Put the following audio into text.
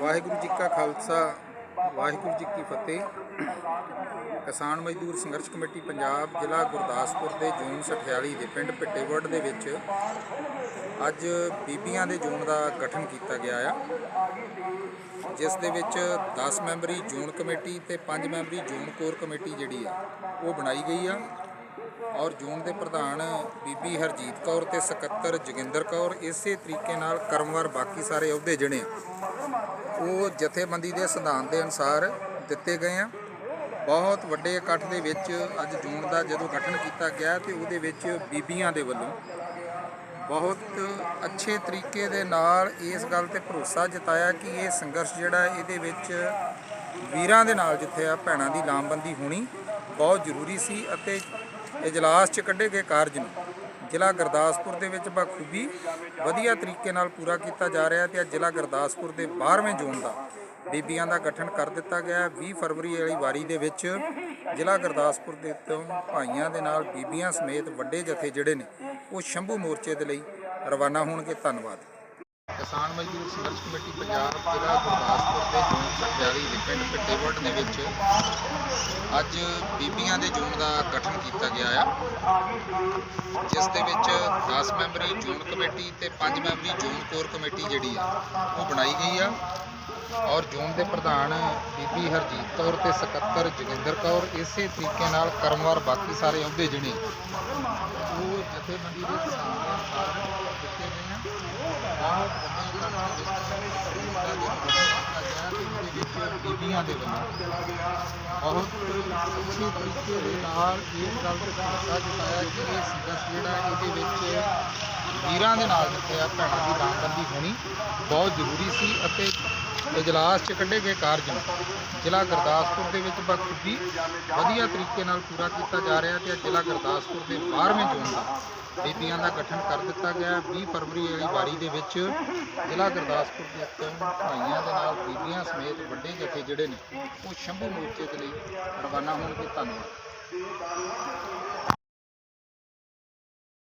ਵਾਹਿਗੁਰੂ ਜੀ ਕਾ ਖਾਲਸਾ, ਵਾਹਿਗੁਰੂ ਜੀ ਕੀ ਫਤਿਹ। ਕਿਸਾਨ ਮਜ਼ਦੂਰ ਸੰਘਰਸ਼ ਕਮੇਟੀ ਪੰਜਾਬ ਜ਼ਿਲ੍ਹਾ ਗੁਰਦਾਸਪੁਰ ਦੇ ਜੂਨ ਸਠਿਆਲੀ ਦੇ ਪਿੰਡ ਪਿੱਟੇਵੜ ਦੇ ਵਿੱਚ ਅੱਜ ਬੀਬੀਆਂ ਦੇ ਜੂਨ ਦਾ ਗਠਨ ਕੀਤਾ ਗਿਆ ਆ, ਜਿਸ ਦੇ ਵਿੱਚ 10 ਮੈਂਬਰੀ ਜੂਨ ਕਮੇਟੀ ਤੇ 5 ਮੈਂਬਰੀ ਜੂਨ ਕੋਰ ਕਮੇਟੀ ਜਿਹੜੀ ਆ, ਉਹ ਬਣਾਈ ਗਈ ਆ। ਔਰ ਜੂਨ ਦੇ ਪ੍ਰਧਾਨ ਬੀਬੀ ਹਰਜੀਤ ਕੌਰ ਤੇ ਸਕੱਤਰ ਜੋਗਿੰਦਰ ਕੌਰ ਇਸੇ ਤਰੀਕੇ ਨਾਲ ਕਰਮਵਾਰ ਬਾਕੀ ਸਾਰੇ ਅਹੁਦੇ ਜਿਹੜੇ ਉਹ ਜਥੇਬੰਦੀ ਦੇ ਸਿਧਾਂਤ ਦੇ ਅਨੁਸਾਰ ਦਿੱਤੇ ਗਏ ਆ। ਬਹੁਤ ਵੱਡੇ ਇਕੱਠ ਦੇ ਵਿੱਚ ਅੱਜ ਜੂਨ ਦਾ ਜਦੋਂ ਗਠਨ ਕੀਤਾ ਗਿਆ ਤੇ ਉਹਦੇ ਵਿੱਚ ਬੀਬੀਆਂ ਦੇ ਵੱਲੋਂ ਬਹੁਤ ਅੱਛੇ ਤਰੀਕੇ ਦੇ ਨਾਲ ਇਸ ਗੱਲ ਤੇ ਭਰੋਸਾ ਜਤਾਇਆ ਕਿ ਇਹ ਸੰਘਰਸ਼ ਜਿਹੜਾ ਇਹਦੇ ਵਿੱਚ ਵੀਰਾਂ ਦੇ ਨਾਲ ਜਿੱਥੇ ਆ, ਭੈਣਾਂ ਦੀ ਲਾਮਬੰਦੀ ਹੋਣੀ ਬਹੁਤ ਜ਼ਰੂਰੀ ਸੀ ਅਤੇ ਇਜਲਾਸ 'ਚ ਕੱਢੇ ਗਏ ਕਾਰਜ ਨੂੰ। ਜ਼ਿਲ੍ਹਾ ਗੁਰਦਾਸਪੁਰ ਦੇ ਵਿੱਚ ਬਖੂਬੀ ਵਧੀਆ ਤਰੀਕੇ ਨਾਲ ਪੂਰਾ ਕੀਤਾ ਜਾ ਰਿਹਾ ਤੇ ਅੱਜ ਜ਼ਿਲ੍ਹਾ ਗੁਰਦਾਸਪੁਰ ਦੇ 12ਵੇਂ ਜ਼ੋਨ ਦਾ ਬੀਬੀਆਂ ਦਾ ਗਠਨ ਕਰ ਦਿੱਤਾ ਗਿਆ ਹੈ। 20 ਫਰਵਰੀ ਵਾਲੀ ਵਾਰੀ ਦੇ ਵਿੱਚ ਜ਼ਿਲ੍ਹਾ ਗੁਰਦਾਸਪੁਰ ਦੇ ਤੋਂ ਭਾਈਆਂ ਦੇ ਨਾਲ ਬੀਬੀਆਂ ਸਮੇਤ ਵੱਡੇ ਜਥੇ ਜਿਹੜੇ ਨੇ, ਉਹ ਸ਼ੰਭੂ ਮੋਰਚੇ ਦੇ ਲਈ ਰਵਾਨਾ ਹੋਣਗੇ। ਧੰਨਵਾਦ। ਕਿਸਾਨ ਮਜ਼ਦੂਰ ਸੰਘਰਸ਼ ਕਮੇਟੀ ਪੰਜਾਬ ਜ਼ਿਲ੍ਹਾ ਗੁਰਦਾਸਪੁਰ ਦੇ ਜੂਨ ਸੱਤਿਆਲੀ ਦੇ ਪਿੰਡ ਪਿੱਟੇਵੜ ਦੇ ਵਿੱਚ ਅੱਜ ਬੀਬੀਆਂ ਦੇ ਜੂਨ ਦਾ ਗਠਨ ਕੀਤਾ ਗਿਆ ਆ, ਜਿਸ ਦੇ ਵਿੱਚ 10 ਮੈਂਬਰੀ ਜੂਨ ਕਮੇਟੀ ਤੇ 5 ਮੈਂਬਰੀ ਜੂਨ ਕੋਰ ਕਮੇਟੀ ਜਿਹੜੀ ਆ, ਉਹ ਬਣਾਈ ਗਈ ਆ। ਔਰ ਜੂਨ ਦੇ ਪ੍ਰਧਾਨ ਬੀਬੀ ਹਰਜੀਤ ਕੌਰ ਤੇ ਸਕੱਤਰ ਜੋਗਿੰਦਰ ਕੌਰ ਇਸੇ ਤਰੀਕੇ ਨਾਲ ਕਰਮਵਾਰ ਬਾਕੀ ਸਾਰੇ ਅਹੁਦੇ ਜਿਹੜੇ, ਉਹ ਜਥੇਬੰਦੀ ਦੇ ਸਿਧਾਂਤ ਦੇ ਦਿੱਤੇ ਗਏ ਆ। ਬਹੁਤ ਵੱਡੇ ਇਕੱਠ ਦੇ ਵਿੱਚ ਇਹਦੇ ਵਿੱਚ ਬੀਬੀਆਂ ਦੇ ਵੱਲੋਂ ਬਹੁਤ ਅੱਛੇ ਤਰੀਕੇ ਦੇ ਨਾਲ ਇਸ ਗੱਲ ਤੇ ਭਰੋਸਾ ਜਤਾਇਆ ਕਿ ਇਹ ਸੰਘਰਸ਼ ਜਿਹੜਾ ਹੈ, ਇਹਦੇ ਵਿੱਚ ਵੀਰਾਂ ਦੇ ਨਾਲ ਜਿੱਥੇ ਆ ਭੈਣਾਂ ਦੀ ਰਾਮਬੰਦੀ ਹੋਣੀ ਬਹੁਤ ਜ਼ਰੂਰੀ ਸੀ ਅਤੇ ਇਜਲਾਸ 'ਚ ਕੱਢੇ ਗਏ ਕਾਰਜ ਨੂੰ। ਜ਼ਿਲ੍ਹਾ ਗੁਰਦਾਸਪੁਰ ਦੇ ਵਿੱਚ ਬਖੂਬੀ ਵਧੀਆ ਤਰੀਕੇ ਨਾਲ ਪੂਰਾ ਕੀਤਾ ਜਾ ਰਿਹਾ ਤੇ ਜ਼ਿਲ੍ਹਾ ਗੁਰਦਾਸਪੁਰ ਦੇ 12ਵੇਂ ਜ਼ੋਨ ਦਾ ਬੀਬੀਆਂ ਦਾ ਗਠਨ ਕਰ ਦਿੱਤਾ ਗਿਆ। ਹੈ। 20 ਫਰਵਰੀ ਵਾਲੀ ਵਾਰੀ ਦੇ ਵਿੱਚ ਜ਼ਿਲ੍ਹਾ ਗੁਰਦਾਸਪੁਰ ਦੇ ਤੋਂ ਭਾਈਆਂ ਦੇ ਨਾਲ ਬੀਬੀਆਂ ਸਮੇਤ ਵੱਡੇ ਜਥੇ ਜਿਹੜੇ ਨੇ, ਉਹ ਸ਼ੰਭੂ ਮੋਰਚੇ ਦੇ ਲਈ ਰਵਾਨਾ ਹੋਣਗੇ। ਧੰਨਵਾਦ।